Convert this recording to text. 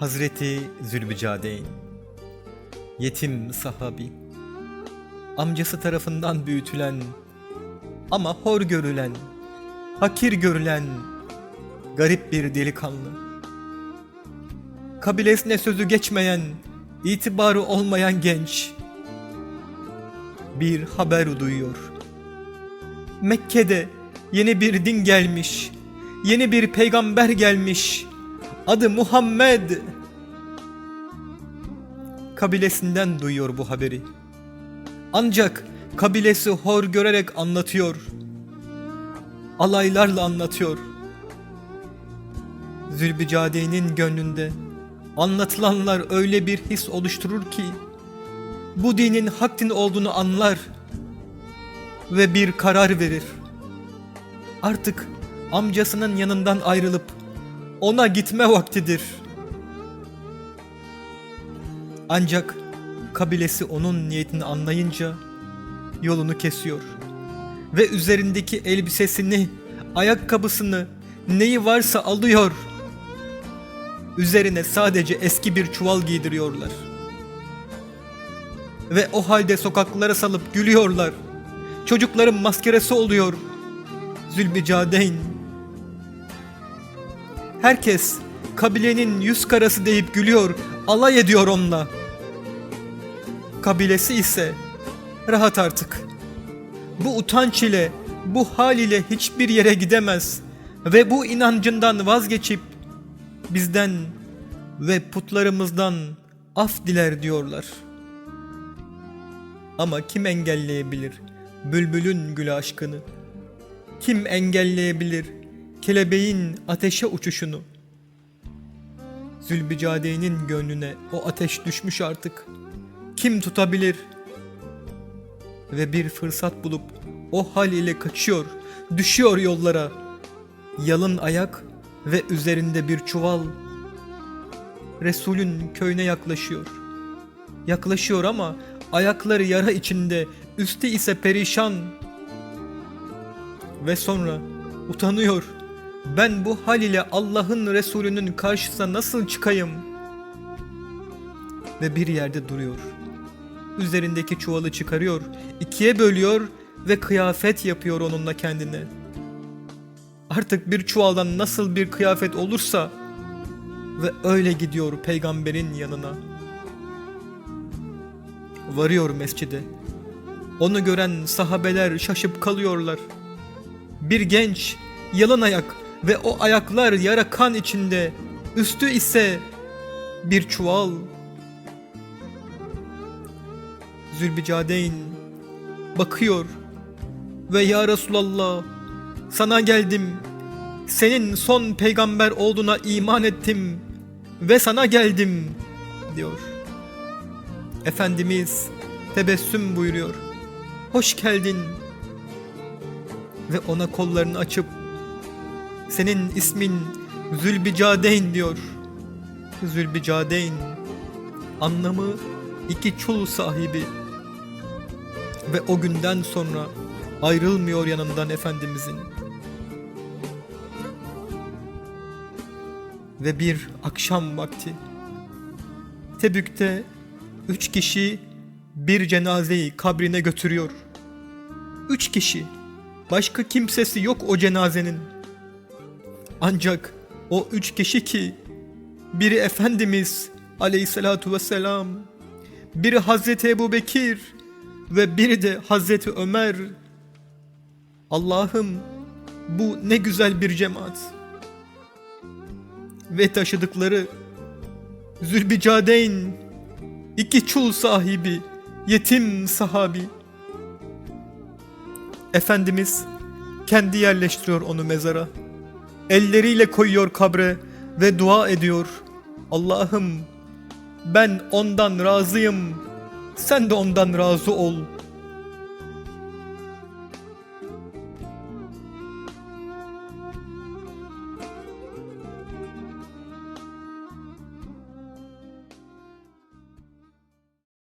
Hazreti Zülbicadeyn Yetim sahabi Amcası tarafından büyütülen Ama hor görülen Hakir görülen Garip bir delikanlı. Kabilesine sözü geçmeyen itibarı olmayan genç Bir haber duyuyor. Mekke'de yeni bir din gelmiş Yeni bir peygamber gelmiş Adı Muhammed. Kabilesinden duyuyor bu haberi. Ancak kabilesi hor görerek anlatıyor. Alaylarla anlatıyor. Zülbicade'nin gönlünde anlatılanlar öyle bir his oluşturur ki bu dinin hak din olduğunu anlar ve bir karar verir. Artık amcasının yanından ayrılıp ona gitme vaktidir. Ancak kabilesi onun niyetini anlayınca yolunu kesiyor ve üzerindeki elbisesini, ayakkabısını, neyi varsa alıyor. Üzerine sadece eski bir çuval giydiriyorlar. Ve o halde sokaklara salıp gülüyorlar. Çocukların maskeresi oluyor. Zülbicadeyn Herkes kabilenin yüz karası deyip gülüyor, alay ediyor onunla. Kabilesi ise rahat artık. Bu utanç ile, bu hal ile hiçbir yere gidemez ve bu inancından vazgeçip bizden ve putlarımızdan af diler diyorlar. Ama kim engelleyebilir bülbülün gül aşkını? Kim engelleyebilir kelebeğin ateşe uçuşunu. Zülbicade'nin gönlüne o ateş düşmüş artık. Kim tutabilir? Ve bir fırsat bulup o hal ile kaçıyor, düşüyor yollara. Yalın ayak ve üzerinde bir çuval. Resulün köyüne yaklaşıyor. Yaklaşıyor ama ayakları yara içinde, üstü ise perişan. Ve sonra utanıyor. Ben bu hal ile Allah'ın Resulü'nün karşısına nasıl çıkayım? Ve bir yerde duruyor. Üzerindeki çuvalı çıkarıyor, ikiye bölüyor ve kıyafet yapıyor onunla kendine. Artık bir çuvaldan nasıl bir kıyafet olursa ve öyle gidiyor peygamberin yanına. Varıyor mescide. Onu gören sahabeler şaşıp kalıyorlar. Bir genç yalın ayak ve o ayaklar yara kan içinde, üstü ise bir çuval. Zülbicadeyn bakıyor ve ya Resulallah sana geldim. Senin son peygamber olduğuna iman ettim ve sana geldim diyor. Efendimiz tebessüm buyuruyor. Hoş geldin. Ve ona kollarını açıp senin ismin Zülbicadeyn diyor. Zülbicadeyn anlamı iki çul sahibi. Ve o günden sonra ayrılmıyor yanından Efendimizin. Ve bir akşam vakti Tebük'te üç kişi bir cenazeyi kabrine götürüyor. Üç kişi. Başka kimsesi yok o cenazenin. Ancak o üç kişi ki biri Efendimiz aleyhissalatu vesselam, biri Hazreti Ebu Bekir ve biri de Hazreti Ömer. Allah'ım bu ne güzel bir cemaat. Ve taşıdıkları Zülbicadeyn, iki çul sahibi, yetim sahabi. Efendimiz kendi yerleştiriyor onu mezara. Elleriyle koyuyor kabre ve dua ediyor. Allah'ım ben ondan razıyım. Sen de ondan razı ol.